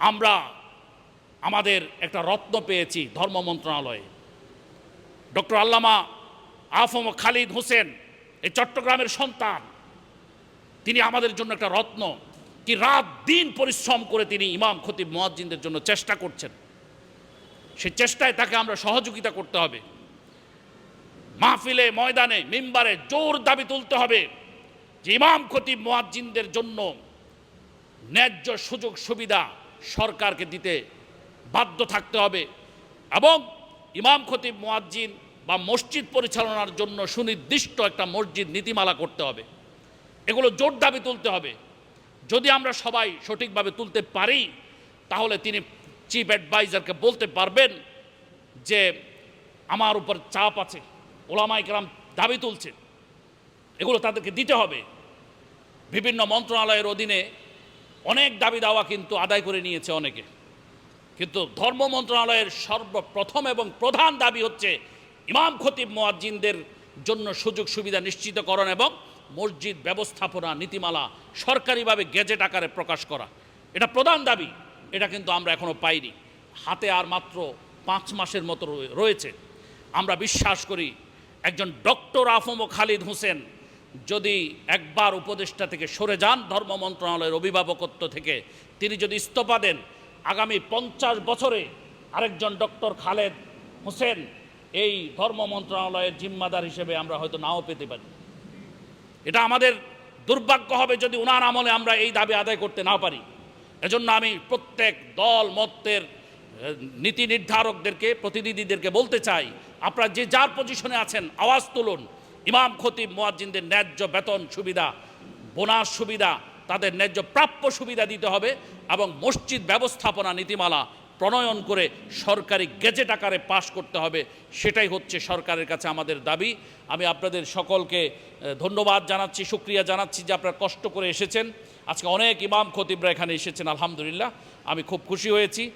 আমরা আমাদের একটা রত্ন পেয়েছি ধর্ম মন্ত্রণালয়ে। ডক্টর আল্লামা আফম খালিদ হোসেন, এই চট্টগ্রামের সন্তান, তিনি আমাদের জন্য একটা রত্ন, কি রাত দিন পরিশ্রম করে তিনি ইমাম, খতিব, মোয়াজ্জিনদের জন্য চেষ্টা করছেন। সে চেষ্টায় তাকে আমরা সহযোগিতা করতে হবে। মাহফিলে, ময়দানে, মিম্বারে জোর দাবি তুলতে হবে যে ইমাম, খতিব, মোয়াজ্জিনদের জন্য ন্যায্য সুযোগ সুবিধা সরকারকে দিতে বাধ্য থাকতে হবে এবং ইমাম খতিব, মোয়াজ্জিন বা মসজিদ পরিচালনার জন্য সুনির্দিষ্ট একটা মসজিদ নীতিমালা করতে হবে। এগুলো জোর দাবি তুলতে হবে। যদি আমরা সবাই সঠিকভাবে তুলতে পারি, তাহলে তিনি চিফ অ্যাডভাইজারকে বলতে পারবেন যে, আমার উপর চাপ আছে। ওলামাইকরাম দাবি তুলছে এগুলো তাদেরকে দিতে হবে। বিভিন্ন মন্ত্রণালয়ের অধীনে অনেক দাবি দাওয়া কিন্তু আদায় করে নিয়েছে অনেকে। কিন্তু ধর্ম মন্ত্রণালয়ের সর্বপ্রথম এবং প্রধান দাবি হচ্ছে ইমাম খতিব মোয়াজ্জিনদের জন্য সুযোগ সুবিধা নিশ্চিতকরণ এবং মসজিদ ব্যবস্থাপনা নীতিমালা সরকারিভাবে গেজেট আকারে প্রকাশ করা। এটা প্রধান দাবি, এটা কিন্তু আমরা এখনও পাইনি। হাতে আর মাত্র পাঁচ মাসের মতো রয়ে- রয়েছে। আমরা বিশ্বাস করি একজন ডক্টর আফম খালিদ হোসেন যদি একবার উপদেষ্টা থেকে সরে যান ধর্ম মন্ত্রণালয়ের অভিভাবকত্ব থেকে, তিনি যদি ইস্তফা দেন, আগামী পঞ্চাশ বছরে আরেকজন ডক্টর খালেদ হোসেন এই ধর্ম মন্ত্রণালয়ের জিম্মাদার হিসেবে আমরা হয়তো নাও পেতে পারি। এটা আমাদের দুর্ভাগ্য হবে যদি উনার আমলে আমরা এই দাবি আদায় করতে না পারি। এজন্য আমি প্রত্যেক দল, মতের নীতি নির্ধারকদেরকে, প্রতিনিধিদেরকে বলতে চাই, আপনারা যে যার পজিশনে আছেন, আওয়াজ তুলুন। ইমাম খতিব মোয়াজ্জিনদের ন্যায্য বেতন সুবিধা, বোনাস সুবিধা, তাদের ন্যায্য প্রাপ্য সুবিধা দিতে হবে এবং মসজিদ ব্যবস্থাপনা নীতিমালা প্রণয়ন করে সরকারি গেজেট আকারে পাশ করতে হবে, সেটাই হচ্ছে সরকারের কাছে আমাদের দাবি। আমি আপনাদের সকলকে ধন্যবাদ জানাচ্ছি, সুক্রিয়া জানাচ্ছি যে আপনারা কষ্ট করে এসেছেন। আজকে অনেক ইমাম খতিবরা এখানে এসেছেন, আলহামদুলিল্লাহ। আমি খুব খুশি হয়েছি।